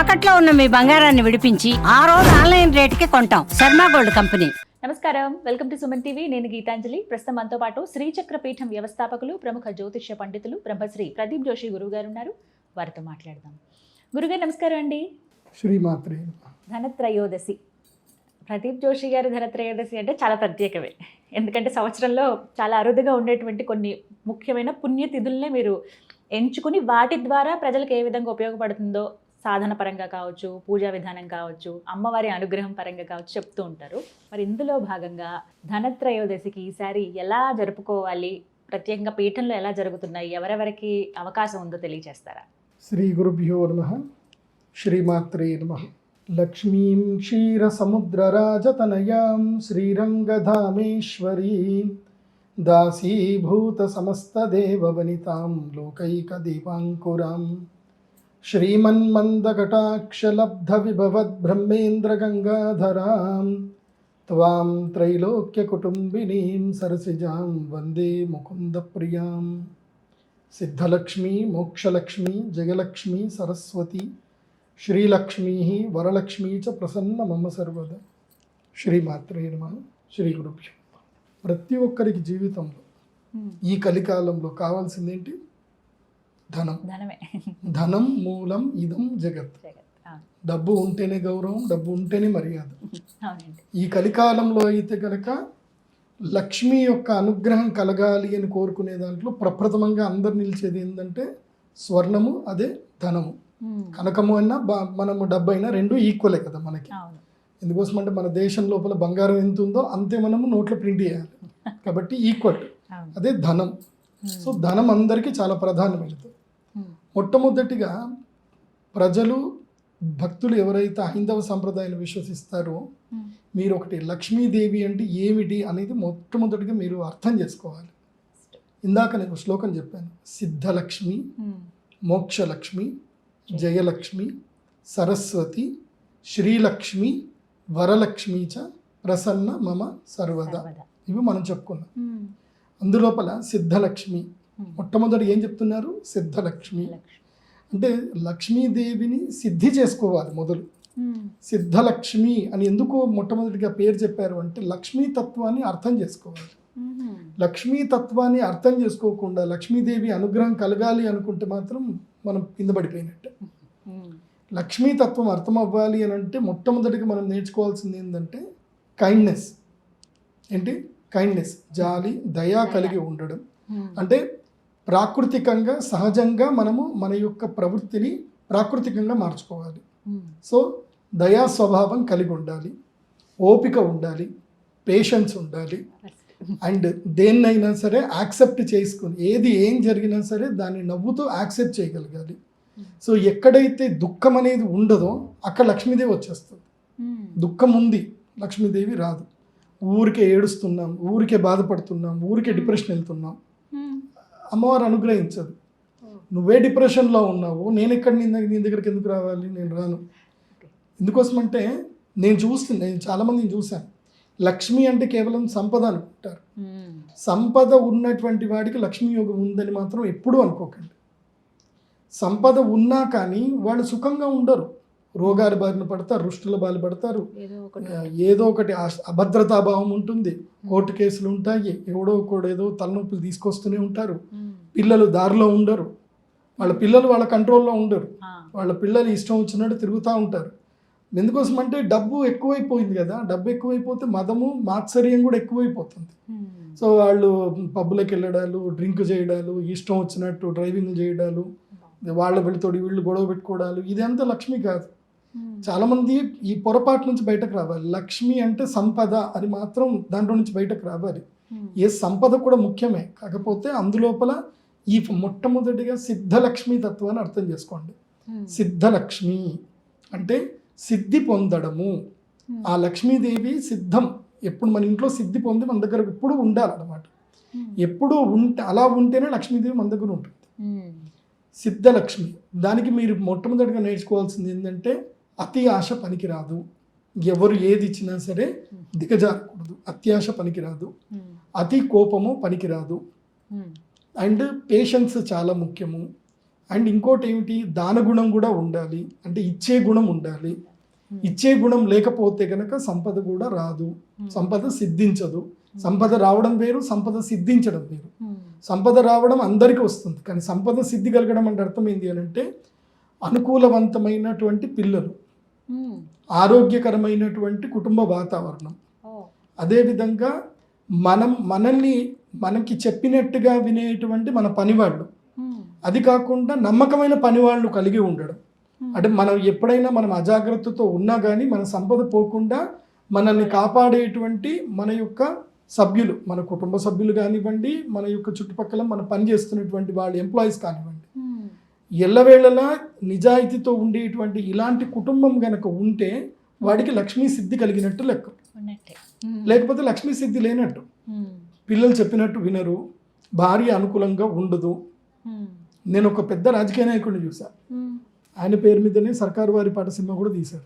తాకట్లో ఉన్న మీ బంగారాన్ని విడిపించి ఆ రోజు ఆన్లైన్ రేటుకి కొంటాం. Sharma gold company. నమస్కారం. Welcome to Suman TV. నేను గీతాంజలి. ప్రస్తుతం మనతో పాటు శ్రీచక్ర పీఠం వ్యవస్థాపకులు ప్రముఖ జ్యోతిష్య పండితులు బ్రహ్మశ్రీ ప్రదీప్ జోషి గురువు గారు ఉన్నారు వారితో మాట్లాడదాం. గురుగారు నమస్కారం అండి. శ్రీమాత్రే ధనత్రయోదశి. ప్రదీప్ జోషి గారి ధనత్రయోదశి అంటే చాలా ప్రత్యేకమే. ఎందుకంటే సంవత్సరంలో చాలా అరుదుగా ఉండేటువంటి కొన్ని ముఖ్యమైన పుణ్యతిథుల్నే మీరు ఎంచుకుని వాటి ద్వారా ప్రజలకు ఏ విధంగా ఉపయోగపడుతుందో సాధన పరంగా కావచ్చు పూజా విధానం కావచ్చు అమ్మవారి అనుగ్రహం పరంగా కావచ్చు చెప్తూ ఉంటారు. మరి ఇందులో భాగంగా ధనత్రయోదశికి ఈసారి ఎలా జరుపుకోవాలి ప్రత్యేకంగా పీఠంలో ఎలా జరుగుతున్నాయి ఎవరెవరికి అవకాశం ఉందో తెలియజేస్తారా? శ్రీ గురుభ్యో నమ. శ్రీమాత్రే నమ. లక్ష్మీం క్షీరసముద్రరాజతనయాం శ్రీరంగధామేశ్వరీం దాసీభూతసమస్తదేవవనితాం లోకైకదీపాంకురాం. శ్రీమన్మందకటాక్షలబ్ధవిభవద్బ్రహ్మేంద్రగంగాధరాం त्वां त्रैलोक्यकुटुम्बिनीं सरसिजां वन्दे मुकुन्दप्रियां सिद्धलक्ष्मी मोक्षलक्ष्मी जयलक्ष्मी सरस्वती శ్రీలక్ష్మీ వరలక్ష్మీ చ ప్రసన్న మమ సర్వద శ్రీమాత్రే నమ శ్రీ గురుభ్యో ప్రతి ఒక్కరికి జీవితంలో ఈ కలికాలంలో కావాల్సిందేంటి ధనం. ధనమే. ధనం మూలం ఇదం జగత్. డబ్బు ఉంటేనే గౌరవం డబ్బు ఉంటేనే మర్యాద. ఈ కలికాలంలో అయితే కనుక లక్ష్మి యొక్క అనుగ్రహం కలగాలి అని కోరుకునే దాంట్లో ప్రప్రథమంగా అందరు నిలిచేది ఏంటంటే స్వర్ణము అదే ధనము. కనకము అయినా బ- మనము డబ్బు అయినా రెండు ఈక్వలే కదా మనకి. ఎందుకోసం అంటే మన దేశం లోపల బంగారం ఎంత ఉందో అంతే మనము నోట్లో ప్రింట్ చేయాలి. కాబట్టి ఈక్వల్. అదే ధనం. సో ధనం అందరికీ చాలా ప్రధానమైనది. మొట్టమొదటిగా ప్రజలు భక్తులు ఎవరైతే హైందవ సంప్రదాయాన్ని విశ్వసిస్తారో మీరు ఒకటి లక్ష్మీదేవి అంటే ఏమిటి అనేది మొట్టమొదటిగా మీరు అర్థం చేసుకోవాలి. ఇందాక నేను ఒక శ్లోకం చెప్పాను. సిద్ధలక్ష్మి మోక్షలక్ష్మి జయలక్ష్మి సరస్వతి శ్రీలక్ష్మి వరలక్ష్మి చ ప్రసన్న మమ సర్వదా. ఇవి మనం చెప్పుకున్నాం. అందులోపల సిద్ధలక్ష్మి మొట్టమొదటి ఏం చెప్తున్నారు? సిద్ధలక్ష్మి. లక్ష్మి. అంటే లక్ష్మీదేవిని సిద్ధి చేసుకోవాలి మొదలు. సిద్ధలక్ష్మి అని ఎందుకు మొట్టమొదటిగా పేరు చెప్పారు అంటే లక్ష్మీ తత్వాన్ని అర్థం చేసుకోవాలి. లక్ష్మీ తత్వాన్ని అర్థం చేసుకోకుండా లక్ష్మీదేవి అనుగ్రహం కలగాలి అనుకుంటే మాత్రం మనం కింద పడిపోయినట్టే. లక్ష్మీ తత్వం అర్థం అవ్వాలి అని అంటే మొట్టమొదటిగా మనం నేర్చుకోవాల్సింది ఏంటంటే కైండ్నెస్ ఏంటి? కైండ్నెస్ జాలి దయా కలిగి ఉండడం. అంటే ప్రాకృతికంగా సహజంగా మనము మన యొక్క ప్రవృత్తిని ప్రాకృతికంగా మార్చుకోవాలి. ఉమ్, సో దయా స్వభావం కలిగి ఉండాలి. ఓపిక ఉండాలి. పేషెన్స్ ఉండాలి. అండ్ దేన్నైనా సరే యాక్సెప్ట్ చేసుకుని ఏది ఏం జరిగినా సరే దాన్ని నవ్వుతూ యాక్సెప్ట్ చేయగలగాలి. సో ఎక్కడైతే దుఃఖం అనేది ఉండదో అక్కడ లక్ష్మీదేవి వచ్చేస్తుంది. ఉమ్, దుఃఖం ఉంది లక్ష్మీదేవి రాదు. ఊరికే ఏడుస్తున్నాం ఊరికే బాధపడుతున్నాం ఊరికే డిప్రెషన్ వెళ్తున్నాం. అమ్మవారు అనుగ్రహించదు. నువ్వే డిప్రెషన్లో ఉన్నావు నేను ఎక్కడ నీ నీ దగ్గరికి ఎందుకు రావాలి? నేను రాను. ఎందుకోసం అంటే నేను చూస్తున్నా నేను చాలామందిని చూశాను. లక్ష్మి అంటే కేవలం సంపద అనుకుంటారు సంపద ఉన్నటువంటి వాడికి లక్ష్మీ యోగం ఉందని మాత్రం ఎప్పుడూ అనుకోకండి. సంపద ఉన్నా కానీ వాళ్ళు సుఖంగా ఉండరు. రోగాలు బారిన పడతారు రుష్టుల బారి పడతారు. ఏదో ఒకటి. అభద్రతాభావం ఉంటుంది. కోర్టు కేసులు ఉంటాయి. ఎవడో ఒకడు ఏదో తలనొప్పులు తీసుకొస్తూనే ఉంటారు. పిల్లలు దారిలో ఉండరు. వాళ్ళ పిల్లలు వాళ్ళ కంట్రోల్లో ఉండరు. వాళ్ళ పిల్లలు ఇష్టం వచ్చినట్టు తిరుగుతూ ఉంటారు. ఎందుకోసం అంటే డబ్బు ఎక్కువైపోయింది కదా. డబ్బు ఎక్కువైపోతే మదము మాత్సర్యం కూడా ఎక్కువైపోతుంది. సో వాళ్ళు పబ్బులకు వెళ్ళడాలు డ్రింక్ చేయడాలు ఇష్టం వచ్చినట్టు డ్రైవింగ్ చేయడాలు వాళ్ళ వీళ్ళతోటి వీళ్ళు గొడవ పెట్టుకోవడాలు ఇదంతా లక్ష్మి కాదు. చాలామంది ఈ పొరపాటు నుంచి బయటకు రావాలి. లక్ష్మి అంటే సంపద అని మాత్రం దాంట్లో నుంచి బయటకు రావాలి. ఉమ్, ఏ సంపద కూడా ముఖ్యమే. కాకపోతే అందులోపల ఈ మొట్టమొదటిగా సిద్ధలక్ష్మి తత్వాన్ని అర్థం చేసుకోండి. ఉమ్, సిద్ధలక్ష్మి అంటే సిద్ధి పొందడము. ఆ లక్ష్మీదేవి సిద్ధం. ఎప్పుడు మన ఇంట్లో సిద్ధి పొంది మన దగ్గర ఎప్పుడు ఉండాలన్నమాట. ఎప్పుడు ఉంటే అలా ఉంటేనే లక్ష్మీదేవి మన దగ్గర ఉంటుంది. సిద్ధలక్ష్మి. దానికి మీరు మొట్టమొదటిగా నేర్చుకోవాల్సింది ఏంటంటే అతి ఆశ పనికిరాదు. ఎవరు ఏది ఇచ్చినా సరే దిగజారకూడదు. అత్యాశ పనికిరాదు. ఉమ్, అతి కోపము పనికిరాదు. ఉమ్, అండ్ పేషెన్స్ చాలా ముఖ్యము. అండ్ ఇంకోటి ఏమిటి దాన గుణం కూడా ఉండాలి. అంటే ఇచ్చే గుణం ఉండాలి. ఇచ్చే గుణం లేకపోతే కనుక సంపద కూడా రాదు. సంపద సిద్ధించదు. సంపద రావడం వేరు సంపద సిద్ధించడం వేరు. సంపద రావడం అందరికీ వస్తుంది. కానీ సంపద సిద్ధి కలగడం అంటే అర్థం ఏంటి అని అంటే అనుకూలవంతమైనటువంటి పిల్లలు. ఆరోగ్యకరమైనటువంటి కుటుంబ వాతావరణం. అదేవిధంగా మనం మనల్ని మనకి చెప్పినట్టుగా వినేటువంటి మన పనివాళ్ళు. అది కాకుండా నమ్మకమైన పనివాళ్ళు కలిగి ఉండడం. అంటే మనం ఎప్పుడైనా మనం అజాగ్రత్తతో ఉన్నా కానీ మన సంపద పోకుండా మనల్ని కాపాడేటువంటి మన యొక్క సభ్యులు మన కుటుంబ సభ్యులు కానివ్వండి మన యొక్క చుట్టుపక్కల మన పని చేస్తున్నటువంటి వాళ్ళ ఎంప్లాయీస్ కానివ్వండి. ఎల్లవేళలా నిజాయితీతో ఉండేటువంటి ఇలాంటి కుటుంబం గనక ఉంటే వాడికి లక్ష్మీ సిద్ధి కలిగినట్టు లెక్క. లేకపోతే లక్ష్మీ సిద్ధి లేనట్టు. పిల్లలు చెప్పినట్టు వినరు భార్య అనుకూలంగా ఉండదు. నేను ఒక పెద్ద రాజకీయ నాయకుడిని చూసా. ఆయన పేరు మీదనే సర్కారు వారి పాట సినిమా కూడా తీశారు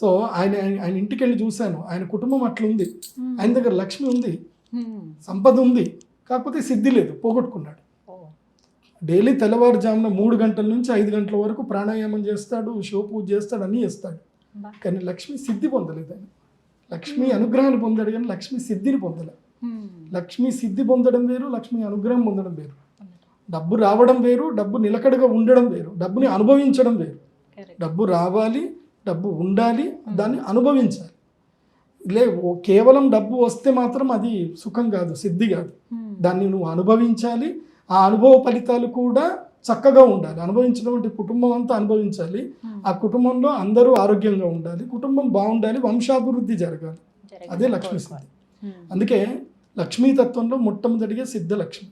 సో ఆయన ఆయన- ఆయన ఇంటికి వెళ్ళి చూశాను. ఆయన కుటుంబం అట్లుంది. ఆయన దగ్గర లక్ష్మి ఉంది. సంపద ఉంది. కాకపోతే సిద్ధి లేదు. పోగొట్టుకున్నాడు. డైలీ తెల్లవారుజామున మూడు గంటల నుంచి ఐదు గంటల వరకు ప్రాణాయామం చేస్తాడు శివ పూజ చేస్తాడు అన్నీ చేస్తాడు. కానీ లక్ష్మి సిద్ధి పొందలేదు ఆయన. లక్ష్మి అనుగ్రహాన్ని పొందాడు కానీ లక్ష్మి సిద్ధిని పొందలేదు లక్ష్మి సిద్ధి పొందడం వేరు లక్ష్మి అనుగ్రహం పొందడం వేరు. డబ్బు రావడం వేరు డబ్బు నిలకడగా ఉండడం వేరు డబ్బుని అనుభవించడం వేరు. డబ్బు రావాలి డబ్బు ఉండాలి దాన్ని అనుభవించాలి. లే కేవలం డబ్బు వస్తే మాత్రం అది సుఖం కాదు సిద్ధి కాదు. దాన్ని నువ్వు అనుభవించాలి ఆ అనుభవ ఫలితాలు కూడా చక్కగా ఉండాలి. అనుభవించడం అంటే కుటుంబం అంతా అనుభవించాలి. ఆ కుటుంబంలో అందరూ ఆరోగ్యంగా ఉండాలి. కుటుంబం బాగుండాలి. వంశాభివృద్ధి జరగాలి. అదే లక్ష్మీ సిద్ధి అందుకే లక్ష్మీ తత్వంలో మొట్టమొదటిగా సిద్ధలక్ష్మి.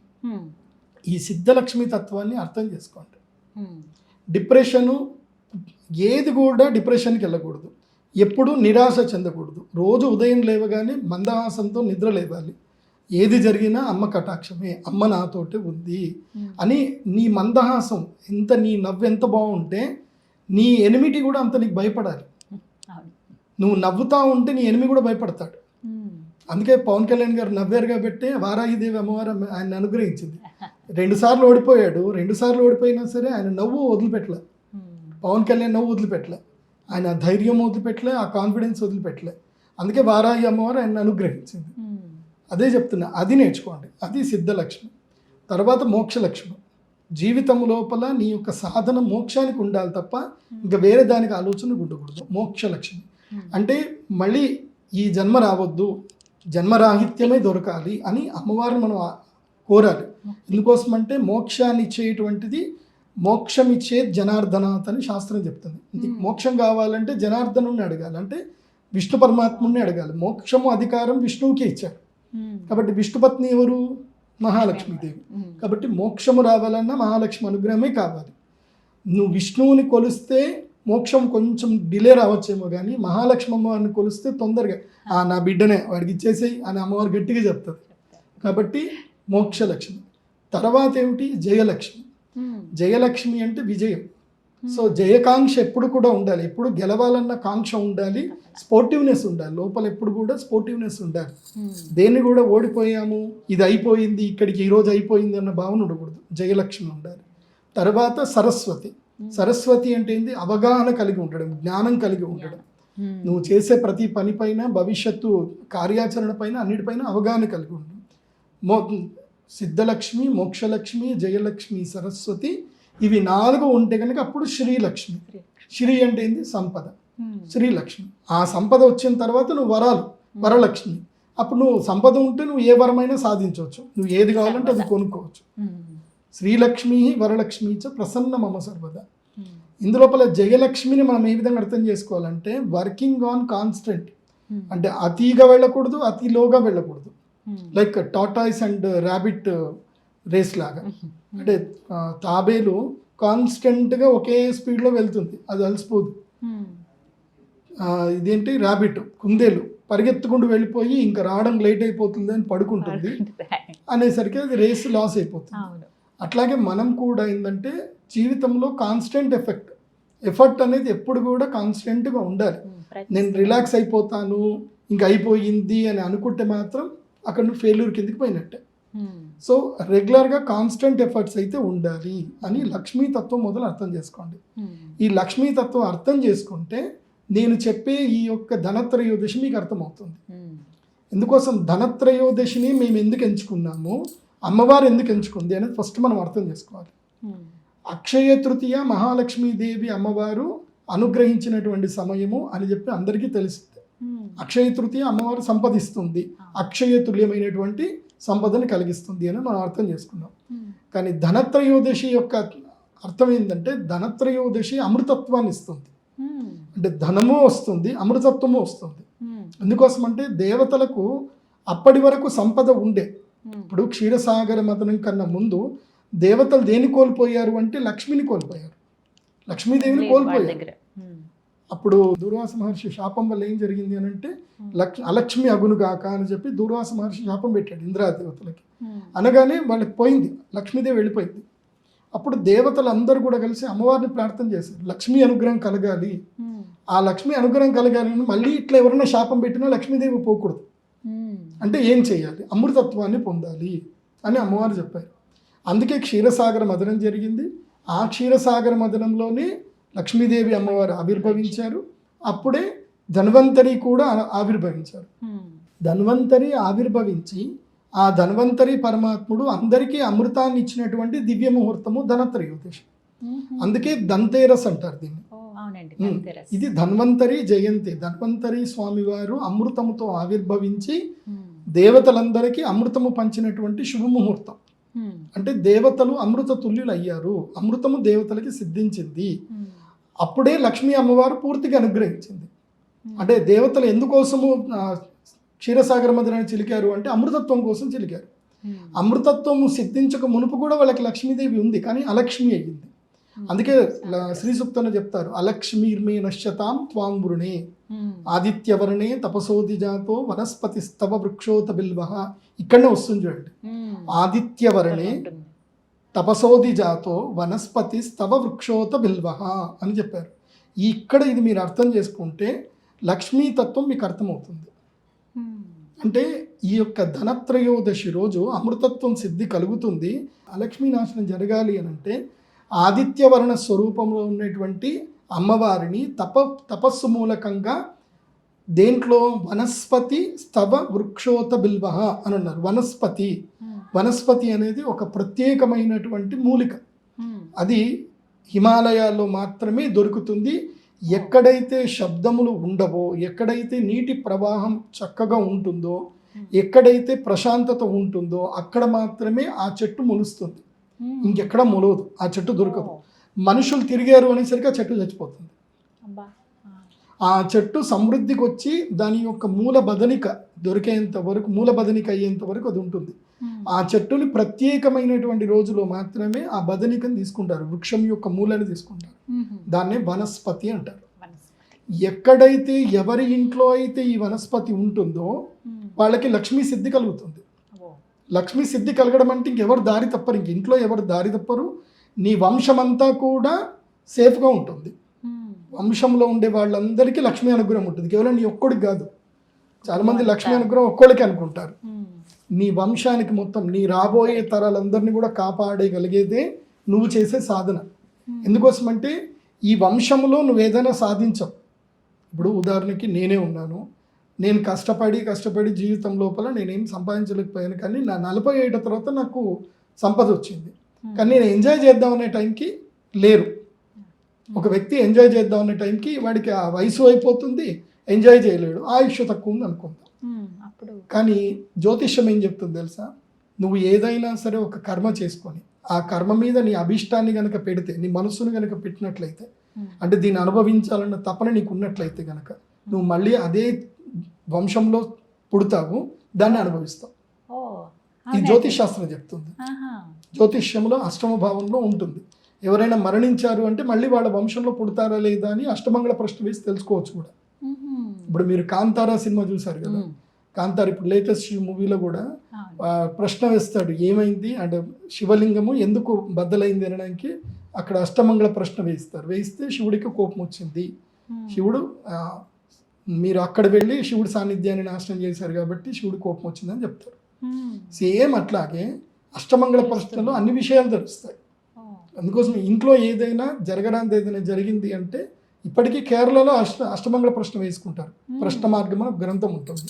ఈ సిద్ధలక్ష్మి తత్వాన్ని అర్థం చేసుకోండి. డిప్రెషను ఏది కూడా డిప్రెషన్కి వెళ్ళకూడదు. ఎప్పుడు నిరాశ చెందకూడదు. రోజు ఉదయం లేవగానే మందహాసంతో నిద్ర లేవాలి. ఏది జరిగినా అమ్మ కటాక్షమే అమ్మ నాతోటే ఉంది. అని నీ మందహాసం ఎంత నీ నవ్వు ఎంత బాగుంటే నీ ఎనిమిటి కూడా అంత నీకు భయపడాలి. నువ్వు నవ్వుతా ఉంటే నీ ఎనిమి కూడా భయపడతాడు. అందుకే పవన్ కళ్యాణ్ గారు నవ్వారు కాబట్టి వారాహిదేవి అమ్మవారు ఆయన అనుగ్రహించింది. రెండు సార్లు ఓడిపోయాడు. రెండు సార్లు ఓడిపోయినా సరే ఆయన నవ్వు వదిలిపెట్టలే. పవన్ కళ్యాణ్ నవ్వు వదిలిపెట్టలే. ఆయన ధైర్యం వదిలిపెట్టలే ఆ కాన్ఫిడెన్స్ వదిలిపెట్టలే. అందుకే వారాహి అమ్మవారు ఆయన అనుగ్రహించింది. అదే చెప్తున్నా అది నేర్చుకోండి. అది సిద్ధలక్ష్మి తర్వాత మోక్షలక్ష్మి జీవితం లోపల నీ యొక్క సాధన మోక్షానికి ఉండాలి తప్ప ఇంకా వేరే దానికి ఆలోచన ఉండకూడదు. మోక్షలక్ష్మి అంటే మళ్ళీ ఈ జన్మ రావద్దు జన్మరాహిత్యమే దొరకాలి అని అమ్మవారిని మనం కోరాలి. ఎందుకోసం అంటే మోక్షాన్ని ఇచ్చేటువంటిది మోక్షం ఇచ్చే జనార్దనాథ్ అని శాస్త్రం చెప్తుంది. నీకు మోక్షం కావాలంటే జనార్దనుని అడగాలి. అంటే విష్ణు పరమాత్ముని అడగాలి. మోక్షము అధికారం విష్ణువుకే ఇచ్చారు. కాబట్టి విష్ణుపత్ని ఎవరు? మహాలక్ష్మీదేవి కాబట్టి మోక్షము రావాలన్నా మహాలక్ష్మి అనుగ్రహమే కావాలి. నువ్వు విష్ణువుని కొలిస్తే మోక్షం కొంచెం డిలే రావచ్చేమో కానీ మహాలక్ష్మి అమ్మవారిని కొలిస్తే తొందరగా. ఆ నా బిడ్డనే వాడికి ఇచ్చేసేయి అని అమ్మవారు గట్టిగా చెప్తుంది కాబట్టి మోక్షలక్ష్మి. తర్వాత ఏమిటి? జయలక్ష్మి. జయలక్ష్మి అంటే విజయం. సో జయకాంక్ష ఎప్పుడు కూడా ఉండాలి. ఎప్పుడు గెలవాలన్న కాంక్ష ఉండాలి. స్పోర్టివ్నెస్ ఉండాలి. లోపల ఎప్పుడు కూడా స్పోర్టివ్నెస్ ఉండాలి. దేన్ని కూడా ఓడిపోయాము ఇది అయిపోయింది ఇక్కడికి ఈరోజు అయిపోయింది అన్న భావన ఉండకూడదు. జయలక్ష్మి ఉండాలి. తర్వాత సరస్వతి. సరస్వతి అంటే ఏంది? అవగాహన కలిగి ఉండడం జ్ఞానం కలిగి ఉండడం. నువ్వు చేసే ప్రతి పని పైన భవిష్యత్తు కార్యాచరణ పైన అన్నిటిపైన అవగాహన కలిగి ఉండడం మో సిద్ధలక్ష్మి మోక్షలక్ష్మి జయలక్ష్మి సరస్వతి ఇవి నాలుగు ఉంటే కనుక అప్పుడు శ్రీలక్ష్మి. శ్రీ అంటే ఏంది? సంపద. శ్రీలక్ష్మి. ఆ సంపద వచ్చిన తర్వాత నువ్వు వరాలు వరలక్ష్మి. అప్పుడు నువ్వు సంపద ఉంటే నువ్వు ఏ వరమైనా సాధించవచ్చు. నువ్వు ఏది కావాలంటే అది కొనుక్కోవచ్చు. శ్రీలక్ష్మి వరలక్ష్మి చ ప్రసన్న మమ సర్వద. ఇందులోపల జయలక్ష్మిని మనం ఏ విధంగా అర్థం చేసుకోవాలంటే వర్కింగ్ ఆన్ కాన్స్టెంట్. అంటే అతిగా వెళ్ళకూడదు అతి లోగా వెళ్ళకూడదు like tortoise and rabbit race లాగా. అంటే తాబేలు కాన్స్టెంట్గా ఒకే స్పీడ్లో వెళ్తుంది. అది అలసిపోదు. ఇదేంటి? ర్యాబిట్ కుందేలు. పరిగెత్తుకుంటూ వెళ్ళిపోయి ఇంకా రావడం లేట్ అయిపోతుంది అని పడుకుంటుంది. అనేసరికి అది రేస్ లాస్ అయిపోతుంది. అట్లాగే మనం కూడా ఏంటంటే జీవితంలో కాన్స్టెంట్ ఎఫెక్ట్ ఎఫర్ట్ అనేది ఎప్పుడు కూడా కాన్స్టెంట్గా ఉండాలి. నేను రిలాక్స్ అయిపోతాను ఇంకా అయిపోయింది అని అనుకుంటే మాత్రం అక్కడ నువ్వు ఫెయిల్యూర్ కిందకి పోయినట్టే. సో రెగ్యులర్గా కాన్స్టెంట్ ఎఫర్ట్స్ అయితే ఉండాలి అని లక్ష్మీ తత్వం మొదలు అర్థం చేసుకోండి. ఈ లక్ష్మీ తత్వం అర్థం చేసుకుంటే నేను చెప్పే ఈ యొక్క ధనత్రయోదశి మీకు అర్థమవుతుంది. ఎందుకోసం? ధనత్రయోదశిని మేము ఎందుకు ఎంచుకున్నాము? అమ్మవారు ఎందుకు ఎంచుకుంది అనేది ఫస్ట్ మనం అర్థం చేసుకోవాలి. అక్షయ తృతీయ మహాలక్ష్మీదేవి అమ్మవారు అనుగ్రహించినటువంటి సమయము అని చెప్పి అందరికీ తెలిసింది అక్షయ తృతీయ అమ్మవారు సంపదిస్తుంది. అక్షయ తుల్యమైనటువంటి సంపదను కలిగిస్తుంది అని మనం అర్థం చేసుకున్నాం. కానీ ధనత్రయోదశి యొక్క అర్థం ఏంటంటే ధనత్రయోదశి అమృతత్వాన్ని ఇస్తుంది. అంటే ధనము వస్తుంది అమృతత్వము వస్తుంది. ఎందుకోసం అంటే దేవతలకు అప్పటి వరకు సంపద ఉండే. ఇప్పుడు క్షీరసాగర మదనం కన్నా ముందు దేవతలు దేని కోల్పోయారు అంటే లక్ష్మిని కోల్పోయారు. లక్ష్మీదేవిని కోల్పోయారు. అప్పుడు దూర్వాస మహర్షి శాపం వల్ల ఏం జరిగింది అని అంటే లక్ష్ అలక్ష్మి అగును గాక అని చెప్పి దూర్వాస మహర్షి శాపం పెట్టాడు ఇంద్రాదేవతలకి. అనగానే వాళ్ళకి పోయింది లక్ష్మీదేవి వెళ్ళిపోయింది. అప్పుడు దేవతలు అందరూ కూడా కలిసి అమ్మవారిని ప్రార్థన చేశారు. లక్ష్మీ అనుగ్రహం కలగాలి. ఆ లక్ష్మీ అనుగ్రహం కలగాలి అని మళ్ళీ ఇట్లా ఎవరైనా శాపం పెట్టినా లక్ష్మీదేవి పోకూడదు. అంటే ఏం చేయాలి? అమృతత్వాన్ని పొందాలి అని అమ్మవారు చెప్పారు. అందుకే క్షీరసాగర మదనం జరిగింది. ఆ క్షీరసాగర మదనంలోనే లక్ష్మీదేవి అమ్మవారు ఆవిర్భవించారు. అప్పుడే ధన్వంతరి కూడా ఆవిర్భవించారు. ధన్వంతరి ఆవిర్భవించి ఆ ధన్వంతరి పరమాత్ముడు అందరికీ అమృతాన్ని ఇచ్చినటువంటి దివ్య ముహూర్తము ధనత్రయోదశి అందుకే దంతేరస్ అంటారు దీన్ని. ధన్తెరస్. ఇది ధన్వంతరి జయంతి. ధన్వంతరి స్వామివారు అమృతముతో ఆవిర్భవించి దేవతలందరికీ అమృతము పంచినటువంటి శుభముహూర్తం. అంటే దేవతలు అమృత తుల్యులు అయ్యారు అమృతము దేవతలకి సిద్ధించింది. అప్పుడే లక్ష్మీ అమ్మవారు పూర్తిగా అనుగ్రహించింది అంటే దేవతలు ఎందుకోసము క్షీరసాగర మధురాన్ని చిలికారు అంటే అమృతత్వం కోసం చిలికారు ఉమ్. అమృతత్వము సిద్ధించక మునుపు కూడా వాళ్ళకి లక్ష్మీదేవి ఉంది కానీ అలక్ష్మి అయ్యింది అందుకే ల- శ్రీ సూక్తంలో చెప్తారు అలక్ష్మీర్మే నశ్యతాం త్వాంబురుణే. ఆదిత్యవర్ణే తపసోది జాతో వనస్పతి స్తవ వృక్షోత బిల్వ ఇక్కడనే వస్తుంది చూడండి. ఆదిత్యవర్ణే. తపసోది జాతో వనస్పతి స్తవ వృక్షోత బిల్వ అని చెప్పారు. ఇక్కడ ఇది మీరు అర్థం చేసుకుంటే లక్ష్మీ తత్వం మీకు అర్థమవుతుంది. అంటే ఈ యొక్క ధనత్రయోదశి రోజు అమృతత్వం సిద్ధి కలుగుతుంది. అలక్ష్మీ నాశనం జరగాలి అని అంటే ఆదిత్యవర్ణ స్వరూపంలో ఉన్నటువంటి అమ్మవారిని తప తపస్సు మూలకంగా దేంట్లో వనస్పతి స్తవ వృక్షోత బిల్వ అని అన్నారు. వనస్పతి. వనస్పతి అనేది ఒక ప్రత్యేకమైనటువంటి మూలిక. అది హిమాలయాల్లో మాత్రమే దొరుకుతుంది ఎక్కడైతే శబ్దములు ఉండవో ఎక్కడైతే నీటి ప్రవాహం చక్కగా ఉంటుందో ఎక్కడైతే ప్రశాంతత ఉంటుందో అక్కడ మాత్రమే ఆ చెట్టు మొలుస్తుంది. ఇంకెక్కడ మొలవదు ఆ చెట్టు దొరకదు. మనుషులు తిరిగారు అనేసరికి ఆ చెట్టు చచ్చిపోతుంది. ఆ. చెట్టు సమృద్ధికి వచ్చి దాని యొక్క మూల బదనిక దొరికేంత వరకు మూల బదనిక అయ్యేంత వరకు అది ఉంటుంది ఉమ్. ఆ చెట్టుని ప్రత్యేకమైనటువంటి రోజులో మాత్రమే ఆ బదనికను తీసుకుంటారు వృక్షం యొక్క మూలని తీసుకుంటారు ఉమ్. దాన్నే వనస్పతి అంటారు. ఎక్కడైతే ఎవరి ఇంట్లో అయితే ఈ వనస్పతి ఉంటుందో ఉమ్. వాళ్ళకి లక్ష్మీ సిద్ధి కలుగుతుంది. లక్ష్మీ సిద్ధి కలగడం అంటే ఇంకెవరు దారి తప్పరు ఇంక ఇంట్లో ఎవరు దారి తప్పరు నీ వంశమంతా కూడా సేఫ్గా ఉంటుంది. వంశంలో ఉండే వాళ్ళందరికీ లక్ష్మీ అనుగ్రహం ఉంటుంది. కేవలం నీ ఒక్కడికి కాదు. చాలామంది లక్ష్మీ అనుగ్రహం ఒక్కడికి అనుకుంటారు. నీ వంశానికి మొత్తం నీ రాబోయే తరాలందరినీ కూడా కాపాడగలిగేదే నువ్వు చేసే సాధన. ఎందుకోసం అంటే ఈ వంశంలో నువ్వు ఏదైనా సాధించవు. ఇప్పుడు ఉదాహరణకి నేనే ఉన్నాను. నేను కష్టపడి కష్టపడి జీవితం లోపల నేనేం సంపాదించలేకపోయాను. కానీ నా నలభై ఏట తర్వాత నాకు సంపద వచ్చింది. కానీ నేను ఎంజాయ్ చేద్దాం అనే టైంకి లేరు. ఒక వ్యక్తి ఎంజాయ్ చేద్దాం అనే టైంకి వాడికి ఆ వయసు అయిపోతుంది ఎంజాయ్ చేయలేడు ఆయుష్ తక్కువ ఉంది అనుకుందాం కానీ జ్యోతిష్యం ఏం చెప్తుంది తెలుసా నువ్వు ఏదైనా సరే ఒక కర్మ చేసుకొని ఆ కర్మ మీద నీ అభిష్టాన్ని గనక పెడితే నీ మనసును గనక పెట్టినట్లయితే. అంటే దీన్ని అనుభవించాలన్న తపన నీకు ఉన్నట్లయితే గనక నువ్వు మళ్ళీ అదే వంశంలో పుడతావు దాన్ని అనుభవిస్తావు. ఈ? జ్యోతిష్ శాస్త్రం చెప్తుంది. జ్యోతిష్యంలో అష్టమ భావంలో ఉంటుంది ఎవరైనా మరణించారు అంటే మళ్ళీ వాళ్ళ వంశంలో పుడతారా లేదా అని అష్టమంగళ ప్రశ్న వేసి తెలుసుకోవచ్చు కూడా. ఇప్పుడు మీరు కాంతారా సినిమా చూసారు కదా. కాంతార ఇప్పుడు లేటెస్ట్ మూవీలో కూడా ప్రశ్న వేస్తాడు ఏమైంది? అంటే శివలింగము ఎందుకు బద్దలైంది అనడానికి అక్కడ అష్టమంగళ ప్రశ్న వేస్తారు. వేస్తే శివుడికి కోపం వచ్చింది. శివుడు మీరు అక్కడ వెళ్ళి శివుడి సాన్నిధ్యాన్ని నాశనం చేశారు కాబట్టి శివుడి కోపం వచ్చిందని చెప్తారు. సేమ్ అట్లాగే అష్టమంగళ ప్రశ్నలో అన్ని విషయాలు తెలుస్తాయి. అందుకోసం ఇంట్లో ఏదైనా జరగడానికి ఏదైనా జరిగింది అంటే ఇప్పటికీ కేరళలో అష్ట అష్టమంగళ ప్రశ్న వేసుకుంటారు. ప్రశ్న మార్గం అని గ్రంథం ఉంటుంది.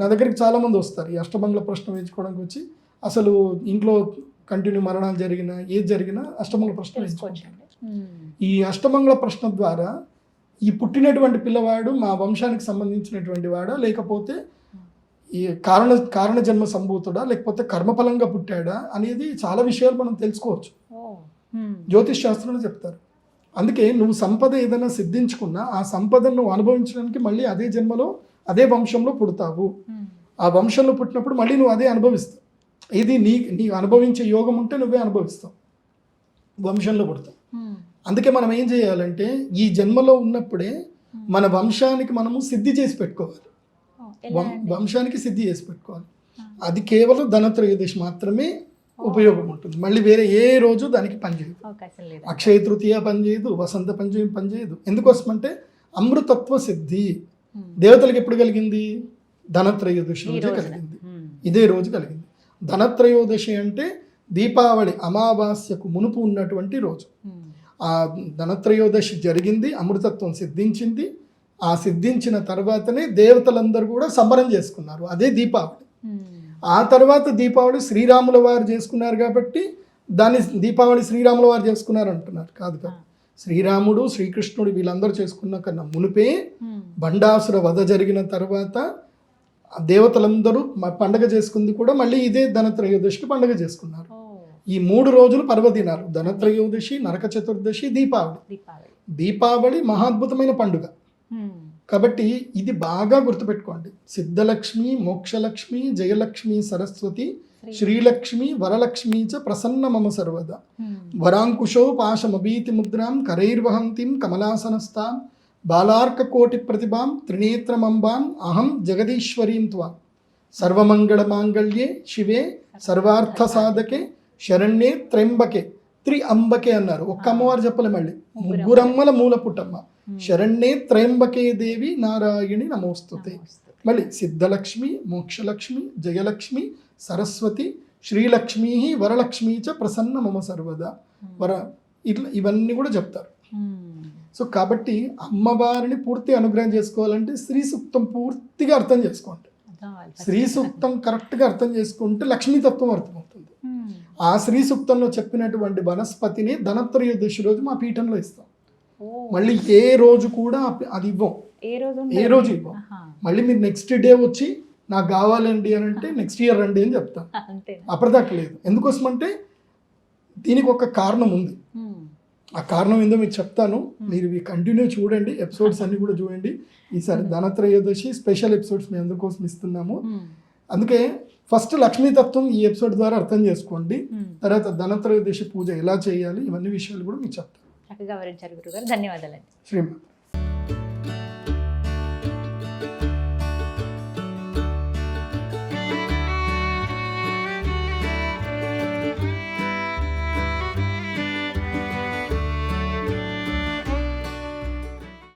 నా దగ్గరికి చాలా మంది వస్తారు ఈ అష్టమంగళ ప్రశ్న వేసుకోవడానికి వచ్చి. అసలు ఇంట్లో కంటిన్యూ మరణాలు జరిగినా ఏది జరిగినా అష్టమంగళ ప్రశ్న వేసుకుంటారు ఈ అష్టమంగళ ప్రశ్న ద్వారా ఈ పుట్టినటువంటి పిల్లవాడు మా వంశానికి సంబంధించినటువంటి వాడా లేకపోతే ఈ కారణ కారణ జన్మ సంభూతుడా లేకపోతే కర్మఫలంగా పుట్టాడా అనేది చాలా విషయాలు మనం తెలుసుకోవచ్చు. జ్యోతిష్ శాస్త్రంలో చెప్తారు. అందుకే నువ్వు సంపద ఏదైనా సిద్ధించుకున్నా ఆ సంపదను నువ్వు అనుభవించడానికి మళ్ళీ అదే జన్మలో అదే వంశంలో పుడతావు. ఆ వంశంలో పుట్టినప్పుడు మళ్ళీ నువ్వు అదే అనుభవిస్తావు. ఇది నీ నీ అనుభవించే యోగం ఉంటే నువ్వే అనుభవిస్తావు. వంశంలో పుడతావు. అందుకే మనం ఏం చేయాలంటే ఈ జన్మలో ఉన్నప్పుడే మన వంశానికి మనము సిద్ధి చేసి పెట్టుకోవాలి. వం- వంశానికి సిద్ధి చేసి పెట్టుకోవాలి. అది కేవలం ధనత్రయోదశి మాత్రమే ఉపయోగం ఉంటుంది. మళ్ళీ వేరే ఏ రోజు దానికి పనిచేయదు అక్షయ తృతీయ పనిచేయదు వసంత పంచమి పనిచేయదు ఎందుకోసమంటే అమృతత్వ సిద్ధి. దేవతలకు ఎప్పుడు కలిగింది? ధనత్రయోదశి రోజే కలిగింది. ఇదే రోజు కలిగింది. ధనత్రయోదశి అంటే దీపావళి అమావాస్యకు మునుపు ఉన్నటువంటి రోజు. ఆ ధనత్రయోదశి జరిగింది అమృతత్వం సిద్ధించింది. ఆ సిద్ధించిన తర్వాతనే దేవతలందరూ కూడా సంబరం చేసుకున్నారు. అదే దీపావళి. ఆ తర్వాత దీపావళి శ్రీరాముల వారు చేసుకున్నారు కాబట్టి దాన్ని దీపావళి శ్రీరాముల వారు చేసుకున్నారు అంటున్నారు. కాదు కాదు. శ్రీరాముడు శ్రీకృష్ణుడు వీళ్ళందరూ చేసుకున్న కన్నా మునిపే బండాసుర వధ జరిగిన తర్వాత దేవతలందరూ పండగ చేసుకుంది కూడా మళ్ళీ ఇదే ధనత్రయోదశికి పండగ చేసుకున్నారు. ఈ మూడు రోజులు పర్వదినాలు. ధనత్రయోదశి నరక చతుర్దశి దీపావళి. దీపావళి. మహాద్భుతమైన పండుగ. కాబట్టి ఇది బాగా గుర్తుపెట్టుకోండి. సిద్ధలక్ష్మి మోక్షలక్ష్మి జయలక్ష్మి సరస్వతి శ్రీలక్ష్మి. వరలక్ష్మి చ ప్రసన్న మమ సర్వదా. వరాంకుశో పాశమభీతి ముద్రాం కరైర్వహంతిం కమలాసనస్తాం బాలార్కకోటి ప్రతిభాం త్రినేత్రమంబాం అహం జగదీశ్వరీం త్వాం. సర్వమంగళ మాంగళ్యే శివే సర్వార్థ సాధకే శరణ్యే త్ర్యంబకే. త్రి అంబకే అన్నారు. ఒక్క అమ్మవారు చెప్పలే మళ్ళీ. ముగ్గురమ్మల మూల పుట్టమ్మ శరణ్యే త్రయంబకే దేవి నారాయణి నమోస్తుతే. మళ్ళీ సిద్ధలక్ష్మి మోక్షలక్ష్మి జయలక్ష్మి సరస్వతి శ్రీలక్ష్మి వరలక్ష్మి చ ప్రసన్న మమ సర్వదా. వర ఇట్లా ఇవన్నీ కూడా చెప్తారు. సో కాబట్టి అమ్మవారిని పూర్తి అనుగ్రహం చేసుకోవాలంటే శ్రీ సూక్తం పూర్తిగా అర్థం చేసుకోండి. శ్రీ సూక్తం కరెక్ట్గా అర్థం చేసుకుంటే లక్ష్మీతత్వం అర్థమవుతుంది. ఆ శ్రీ సూక్తంలో చెప్పినటువంటి వనస్పతిని ధనత్రయోదశి రోజు మా పీఠంలో ఇస్తాం. మళ్ళీ ఏ రోజు కూడా అది ఇవ్వం. ఏ రోజు ఇవ్వం. మళ్ళీ మీరు నెక్స్ట్ డే వచ్చి నాకు కావాలండి అని అంటే నెక్స్ట్ ఇయర్ రండి అని చెప్తాను అప్పటిదాకా లేదు ఎందుకోసమంటే దీనికి ఒక కారణం ఉంది. ఆ కారణం ఏందో మీకు చెప్తాను. మీరు కంటిన్యూ చూడండి. ఎపిసోడ్స్ అన్ని కూడా చూడండి. ఈసారి ధనత్రయోదశి స్పెషల్ ఎపిసోడ్స్ మీ అందరి కోసం ఇస్తున్నాము. అందుకే ఫస్ట్ లక్ష్మీతత్వం ఈ ఎపిసోడ్ ద్వారా అర్థం చేసుకోండి. తర్వాత ధనత్రయోదశి పూజ ఎలా చేయాలి? ఇవన్నీ విషయాలు కూడా మీకు చెప్తాను. చక్కగా వివరించారు గురుగారు. ధన్యవాదాలండి. శ్రీమాన్.